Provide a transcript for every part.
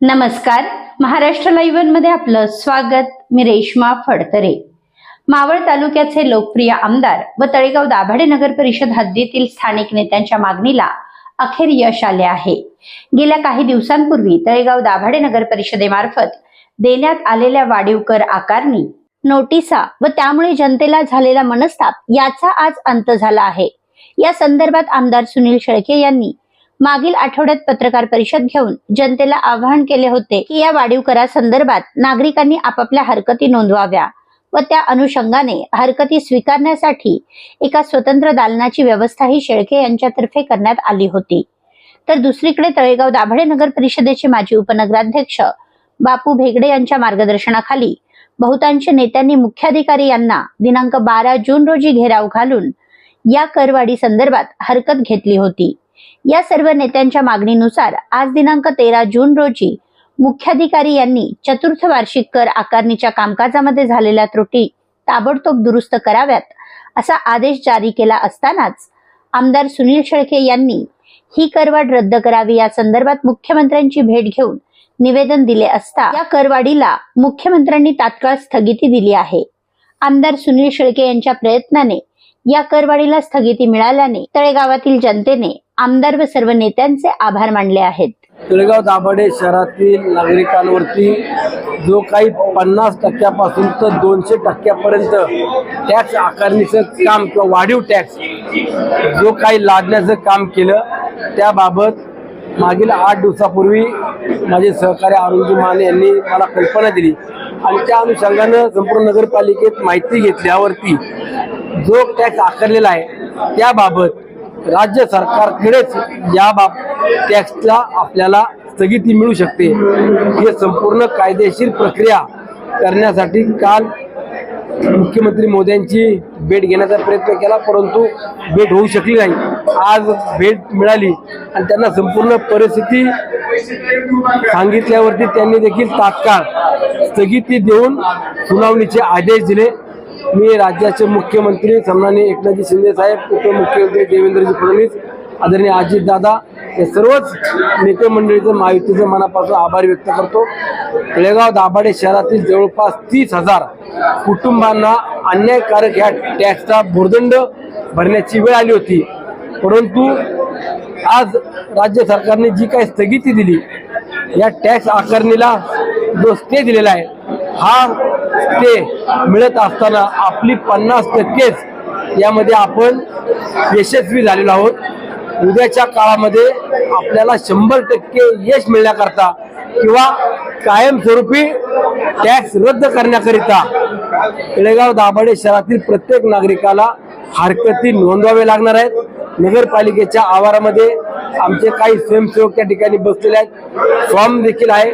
नमस्कार. महाराष्ट्र लाईव्हमध्ये आपलं स्वागत. मी रेश्मा फडतरे. मावळ तालुक्याचे लोकप्रिय आमदार व तळेगाव दाभाडे नगर परिषद हद्दीतील स्थानिक नेत्यांच्या मागणीला अखेर यश आले आहे. गेल्या काही दिवसांपूर्वी तळेगाव दाभाडे नगर परिषदेमार्फत देण्यात आलेल्या वाढीव कर आकारणी नोटिसा व त्यामुळे जनतेला झालेला मनस्ताप याचा आज अंत झाला आहे. या संदर्भात आमदार सुनील शेळके यांनी मागील आठवड्यात पत्रकार परिषद घेऊन जनतेला आवाहन केले होते की या वाढीव करासंदर्भात नागरिकांनी आपापल्या हरकती नोंदवाव्या व त्या अनुषंगाने हरकती स्वीकारण्यासाठी एका स्वतंत्र दालनाची व्यवस्थाही शेळके यांच्यातर्फे करण्यात आली होती. तर दुसरीकडे तळेगाव दाभाडे नगर परिषदेचे माजी उपनगराध्यक्ष बापू भेगडे यांच्या मार्गदर्शनाखाली बहुतांश नेत्यांनी मुख्याधिकारी यांना दिनांक बारा जून रोजी घेराव घालून या करवाढी संदर्भात हरकत घेतली होती. या सर्व नेत्यांच्या मागणीनुसार आज दिनांक तेरा जून रोजी मुख्याधिकारी यांनी चतुर्थ वार्षिक कर आकारणीच्या कामकाजामध्ये झालेल्या त्रुटी ताबडतोब दुरुस्त कराव्यात असा आदेश जारी केला असतानाच आमदार सुनील शेळके यांनी ही करवाढ रद्द करावी या संदर्भात मुख्यमंत्र्यांची भेट घेऊन निवेदन दिले असता या करवाढीला मुख्यमंत्र्यांनी तात्काळ स्थगिती दिली आहे. आमदार सुनील शेळके यांच्या प्रयत्नाने या करवाढीला स्थगिती मिळाल्याने तळेगावातील जनतेने आमदार व सर्व नेत्यांचे आभार मानले आहेत. तळेगाव दाभाडे शहरातील नागरिकांवरती जो काही पन्नास टक्क्यापासून तर दोनशे टक्क्यापर्यंत टॅक्स आकारणीचं काम किंवा वाढीव टॅक्स जो काही लादण्याचं काम केलं त्याबाबत मागील आठ दिवसापूर्वी माझे सहकारी अरुणजी माने यांनी मला कल्पना दिली आणि त्या अनुषंगानं संपूर्ण नगरपालिकेत माहिती घेतल्यावरती जो टॅक्स आकारलेला आहे त्याबाबत राज्य सरकारकडेच या बाब टॅक्सला आपल्याला स्थगिती मिळू शकते. हे संपूर्ण कायदेशीर प्रक्रिया करण्यासाठी काल मुख्यमंत्री मोद्यांची भेट घेण्याचा प्रयत्न केला परंतु भेट होऊ शकली नाही. आज भेट मिळाली आणि त्यांना संपूर्ण परिस्थिती सांगितल्यावरती त्यांनी देखील तात्काळ स्थगिती देऊन सुनावणीचे आदेश दिले. मी राज्याचे मुख्यमंत्री सन्माननीय एकनाथजी शिंदे साहेब उपमुख्यमंत्री देवेंद्रजी फडणवीस आदरणीय अजितदादा हे सर्वच नेते मंडळीचं माहितीचं मनापासून आभार व्यक्त करतो. तळेगाव दाभाडे शहरातील जवळपास तीस हजार कुटुंबांना अन्यायकारक ह्या टॅक्सचा भुर्दंड भरण्याची वेळ आली होती. परंतु आज राज्य सरकारने जी काही स्थगिती दिली या टॅक्स आकारणीला जो स्टे दिलेला आहे हा ते मिळत असताना आपली पन्नास टक्केच यामध्ये आपण यशस्वी झालेलो आहोत. उद्याच्या काळामध्ये आपल्याला शंभर टक्के यश मिळण्याकरता किंवा कायमस्वरूपी टॅक्स रद्द करण्याकरिता केळेगाव दाभाडे शहरातील प्रत्येक नागरिकाला हरकती नोंदवावे लागणार आहेत. नगरपालिकेच्या आवारामध्ये आमचे काही स्वयंसेवक त्या ठिकाणी बसलेले आहेत. फॉर्म देखील आहे.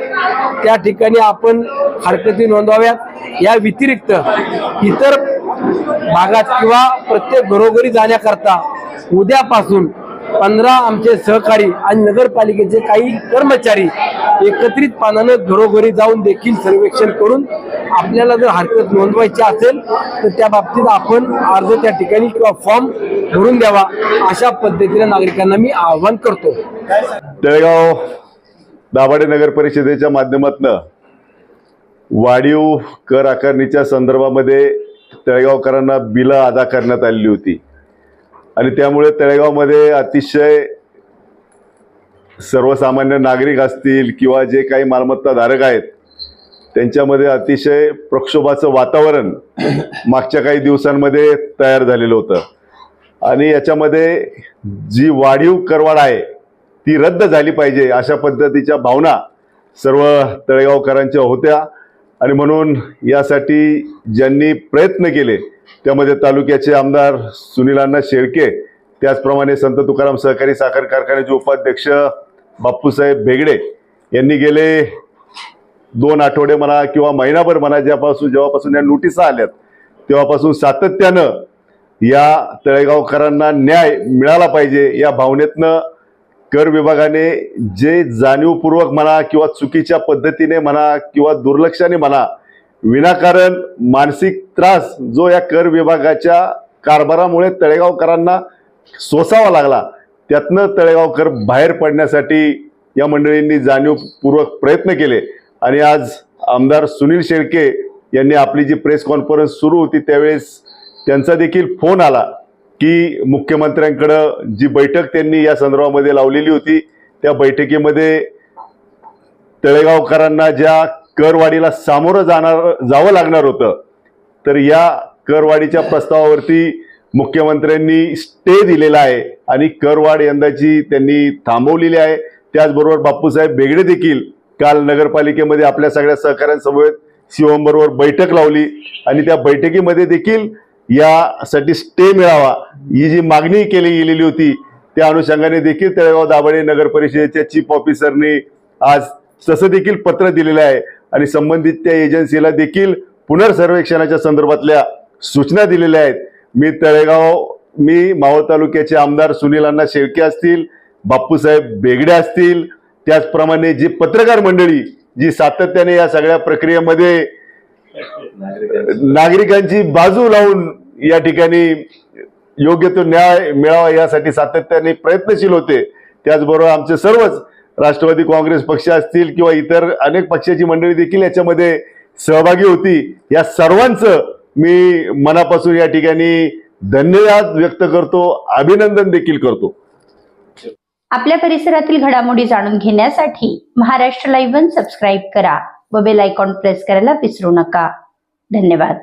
त्या ठिकाणी आपण हरकती नोंदवाव्यात. या व्यतिरिक्त इतर भागात किंवा प्रत्येक घरोघरी जाण्याकरता उद्यापासून पंधरा आमचे सहकारी आणि नगरपालिकेचे काही कर्मचारी एकत्रित पानानं घरोघरी जाऊन देखील सर्वेक्षण करून आपल्याला जर हरकत नोंदवायची असेल तर त्या बाबतीत आपण अर्ज त्या ठिकाणी किंवा फॉर्म भरून द्यावा अशा पद्धतीने नागरिकांना मी आवाहन करतो. तळेगाव दाभाडे नगर परिषदेच्या माध्यमातनं वाढीव कर आकारणीच्या संदर्भामध्ये तळेगावकरांना बिलं अदा करण्यात आलेली होती. आणि त्यामुळे तळेगावमध्ये अतिशय सर्वसामान्य नागरिक असतील किंवा जे काही मालमत्ताधारक आहेत त्यांच्यामध्ये अतिशय प्रक्षोभाचं वातावरण मागच्या काही दिवसांमध्ये तयार झालेलं होतं. आणि याच्यामध्ये जी वाढीव करवाढ आहे ती रद्द झाली पाहिजे अशा पद्धतीच्या भावना सर्व तळेगावकरांच्या होत्या. आणि म्हणून यासाठी ज्यांनी प्रयत्न केले त्यामध्ये तालुक्याचे आमदार सुनीलांना शेळके त्याचप्रमाणे संत तुकाराम सहकारी साखर कारखान्याचे उपाध्यक्ष बाप्पूसाहेब भेगडे यांनी गेले दोन आठवडे म्हणा किंवा महिनाभर म्हणा ज्यापासून जेव्हापासून या नोटिसा आल्यात तेव्हापासून सातत्यानं या तळेगावकरांना न्याय मिळाला पाहिजे या भावनेतनं कर विभागाने जे जाणीवपूर्वक म्हणा किंवा चुकीच्या पद्धतीने म्हणा किंवा दुर्लक्षाने म्हणा विनाकारण मानसिक त्रास जो या कर विभागाच्या कारभारामुळे तळेगावकरांना सोसावा लागला त्यातनं तळेगावकर बाहेर पडण्यासाठी या मंडळींनी जाणीवपूर्वक प्रयत्न केले. आणि आज आमदार सुनील शेळके यांनी आपली जी प्रेस कॉन्फरन्स सुरू होती त्यावेळेस त्यांचा देखील फोन आला की मुख्यमंत्र्यांकडं जी बैठक त्यांनी या संदर्भामध्ये लावलेली होती त्या बैठकीमध्ये तळेगावकरांना ज्या करवाढीला सामोरं जाणार जावं लागणार होतं. तर या करवाढीच्या प्रस्तावावरती मुख्यमंत्र्यांनी स्टे दिलेला आहे आणि करवाढ यंदाची त्यांनी थांबवलेली आहे. त्याचबरोबर बापूसाहेब बेगडे देखील काल नगरपालिकेमध्ये आपल्या सगळ्या सहकाऱ्यांसमवेत शिवम बरोबर बैठक लावली आणि त्या बैठकीमध्ये देखील यासाठी स्टे मिळावा ही जी मागणी केली गेलेली होती त्या अनुषंगाने देखील तळेगाव दाभाडे नगर परिषदेच्या चीफ ऑफिसरनी आज तसं देखील पत्र दिलेलं आहे. आणि संबंधित त्या एजन्सीला देखील पुनर्सर्वेक्षणाच्या संदर्भातल्या सूचना दिलेल्या आहेत. मी तळेगाव मी मावळ तालुक्याचे आमदार सुनील अण्णा शेळके असतील बाप्पूसाहेब बेगडे असतील त्याचप्रमाणे जी पत्रकार मंडळी जी सातत्याने या सगळ्या प्रक्रियेमध्ये नागरिकांची बाजू लावून या ठिकाणी योग्य तो न्याय मिळावा यासाठी सातत्याने प्रयत्नशील होते त्याचबरोबर आमचे सर्वच राष्ट्रवादी काँग्रेस पक्ष असतील किंवा इतर अनेक पक्षाची मंडळी देखील याच्यामध्ये सहभागी होती. या सर्वांचं मी मनापासून या ठिकाणी धन्यवाद व्यक्त करतो अभिनंदन देखील करतो. आपल्या परिसरातील घडामोडी जाणून घेण्यासाठी महाराष्ट्र लाईव्ह वन सबस्क्राईब करा व बेल आयकॉन प्रेस करायला विसरू नका. धन्यवाद.